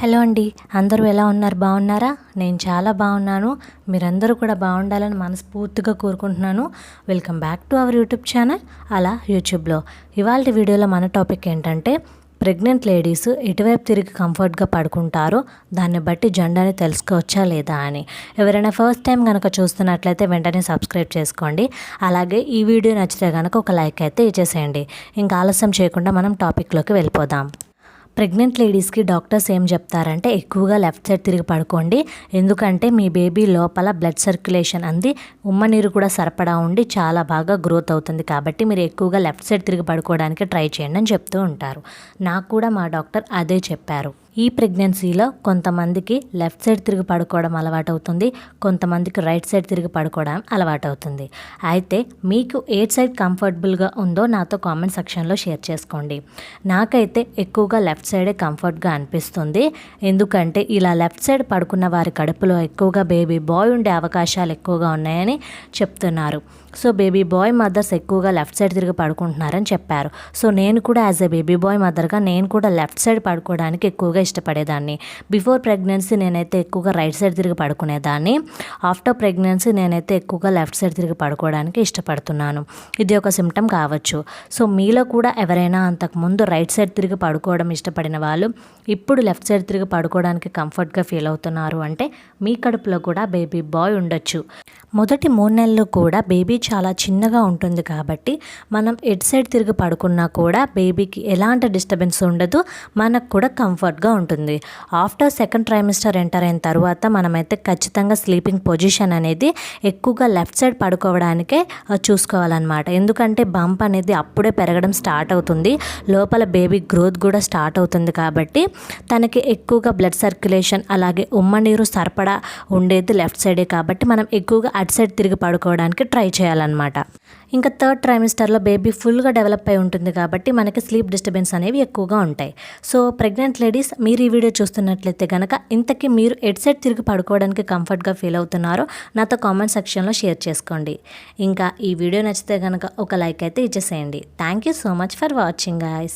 Hello అండి అందరూ ఎలా ఉన్నారు? బాగున్నారా? నేను చాలా బాగున్నాను. మీరందరూ కూడా బాగుండాలని మనస్ఫూర్తిగా కోరుకుంటున్నాను. Welcome back to our YouTube channel అలా యూట్యూబ్లో ఇవాళ వీడియోలో మన టాపిక్ ఏంటంటే ప్రెగ్నెంట్ లేడీస్ ఎటువైపు తిరిగి కంఫర్ట్గా పడుకుంటారో దాన్ని బట్టి జెండాని తెలుసుకోవచ్చా లేదా అని. ఎవరైనా ఫస్ట్ టైం కనుక చూస్తున్నట్లయితే వెంటనే సబ్స్క్రైబ్ చేసుకోండి. అలాగే ఈ వీడియో నచ్చితే కనుక ఒక లైక్ అయితే ఇచ్చేసేయండి. ఇంకా ఆలస్యం చేయకుండా మనం టాపిక్లోకి వెళ్ళిపోదాం. ప్రెగ్నెంట్ లేడీస్కి డాక్టర్స్ ఏం చెప్తారంటే ఎక్కువగా లెఫ్ట్ సైడ్ తిరిగి పడుకోండి. ఎందుకంటే మీ బేబీ లోపల బ్లడ్ సర్క్యులేషన్ అంది. ఉమ్మ నీరు కూడా సరపడా ఉండి చాలా బాగా గ్రోత్ అవుతుంది. కాబట్టి మీరు ఎక్కువగా లెఫ్ట్ సైడ్ తిరిగి పడుకోవడానికి ట్రై చేయండి అని చెప్తూ ఉంటారు. నాకు కూడా మా డాక్టర్ అదే చెప్పారు. ఈ ప్రెగ్నెన్సీలో కొంతమందికి లెఫ్ట్ సైడ్ తిరిగి పడుకోవడం అలవాటు అవుతుంది కొంతమందికి రైట్ సైడ్ తిరిగి పడుకోవడం అలవాటు అవుతుంది అయితే మీకు ఏ సైడ్ కంఫర్టబుల్గా ఉందో నాతో కామెంట్ సెక్షన్లో షేర్ చేసుకోండి. నాకైతే ఎక్కువగా లెఫ్ట్ సైడే కంఫర్ట్గా అనిపిస్తుంది. ఎందుకంటే ఇలా లెఫ్ట్ సైడ్ పడుకున్న వారి కడుపులో ఎక్కువగా బేబీ బాయ్ ఉండే అవకాశాలు ఎక్కువగా ఉన్నాయని చెప్తున్నారు. సో బేబీ బాయ్ మదర్స్ ఎక్కువగా లెఫ్ట్ సైడ్ తిరిగి పడుకుంటున్నారని చెప్పారు. సో నేను కూడా యాజ్ ఎ బేబీ బాయ్ మదర్గా నేను కూడా లెఫ్ట్ సైడ్ పడుకోవడానికి ఎక్కువగా ఇష్టపడేదాన్ని. బిఫోర్ ప్రెగ్నెన్సీ నేనైతే ఎక్కువగా రైట్ సైడ్ తిరిగి పడుకునేదాన్ని. ఆఫ్టర్ ప్రెగ్నెన్సీ నేనైతే ఎక్కువగా లెఫ్ట్ సైడ్ తిరిగి పడుకోవడానికి ఇష్టపడుతున్నాను. ఇది ఒక సిమ్టమ్ కావచ్చు. సో మీలో కూడా ఎవరైనా అంతకుముందు రైట్ సైడ్ తిరిగి పడుకోవడం ఇష్టపడిన వాళ్ళు ఇప్పుడు లెఫ్ట్ సైడ్ తిరిగి పడుకోవడానికి కంఫర్ట్గా ఫీల్ అవుతున్నారు అంటే మీ కడుపులో కూడా బేబీ బాయ్ ఉండొచ్చు. మొదటి మూడు నెలలు కూడా బేబీ చాలా చిన్నగా ఉంటుంది కాబట్టి మనం ఎడ్ సైడ్ తిరిగి పడుకున్నా కూడా బేబీకి ఎలాంటి డిస్టర్బెన్స్ ఉండదు. మనకు కూడా కంఫర్ట్గా ఉంటుంది. ఆఫ్టర్ సెకండ్ ట్రైమిస్టర్ ఎంటర్ అయిన తర్వాత మనమైతే ఖచ్చితంగా స్లీపింగ్ పొజిషన్ అనేది ఎక్కువగా లెఫ్ట్ సైడ్ పడుకోవడానికే చూసుకోవాలన్నమాట. ఎందుకంటే బంప్ అనేది అప్పుడే పెరగడం స్టార్ట్ అవుతుంది. లోపల బేబీ గ్రోత్ కూడా స్టార్ట్ అవుతుంది కాబట్టి తనకి ఎక్కువగా బ్లడ్ సర్క్యులేషన్ అలాగే ఉమ్మ నీరు సరిపడా ఉండేది లెఫ్ట్ సైడే కాబట్టి మనం ఎక్కువగా అటు సైడ్ తిరిగి పడుకోవడానికి ట్రై చేయాలన్నమాట. ఇంకా థర్డ్ ట్రైమిస్టర్లో బేబీ ఫుల్గా డెవలప్ అయి ఉంటుంది కాబట్టి మనకి స్లీప్ డిస్టర్బెన్స్ అనేవి ఎక్కువగా ఉంటాయి. సో ప్రెగ్నెంట్ లేడీస్ మీరు ఈ వీడియో చూస్తున్నట్లయితే కనుక ఇంతకీ మీరు ఎడ్ సైడ్ తిరిగి పడుకోవడానికి కంఫర్ట్గా ఫీల్ అవుతున్నారో నాతో కామెంట్ సెక్షన్లో షేర్ చేసుకోండి. ఇంకా ఈ వీడియో నచ్చితే కనుక ఒక లైక్ అయితే ఇచ్చేసేయండి. Thank you so much for watching guys.